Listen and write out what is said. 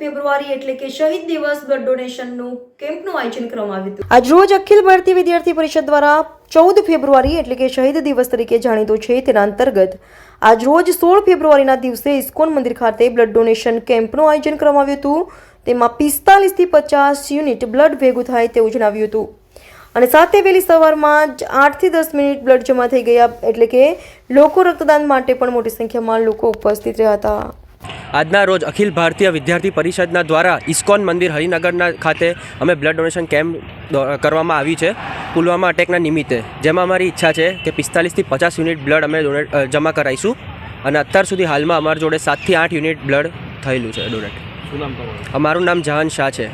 ફેબ્રુઆરી એટલે કે શહીદ દિવસ બ્લડ ડોનેશનનું કેમ્પનું આયોજન કરવામાં આવ્યું હતું. આજરોજ અખિલ ભારતીય વિદ્યાર્થી પરિષદ દ્વારા ચૌદ ફેબ્રુઆરી એટલે કે શહીદ દિવસ તરીકે જાણીતો છે તેના અંતર્ગત આજરોજ સોળ ફેબ્રુઆરીના દિવસે ઇસ્કોન મંદિર ખાતે બ્લડ ડોનેશન કેમ્પનું આયોજન કરવામાં આવ્યું હતું. તેમાં પિસ્તાલીસથી પચાસ યુનિટ બ્લડ ભેગું થાય તેવું જણાવ્યું હતું. અને સાથે વહેલી સવારમાં જ આઠથી દસ મિનિટ બ્લડ જમા થઈ ગયા એટલે કે લોકો રક્તદાન માટે પણ મોટી સંખ્યામાં લોકો ઉપસ્થિત રહ્યા હતા. આજના રોજ અખિલ ભારતીય વિદ્યાર્થી પરિષદના દ્વારા ઇસ્કોન મંદિર હરિનગરના ખાતે અમે બ્લડ ડોનેશન કેમ્પ કરવામાં આવી છે પુલવામા અટેકના નિમિત્તે. જેમાં અમારી ઈચ્છા છે કે પિસ્તાલીસથી પચાસ યુનિટ બ્લડ અમે ડોનેટ જમા કરાવીશું અને અત્યાર સુધી હાલમાં અમારી જોડે સાતથી આઠ યુનિટ બ્લડ થયેલું છે ડોનેટ. અમારું નામ જહાન શાહ છે.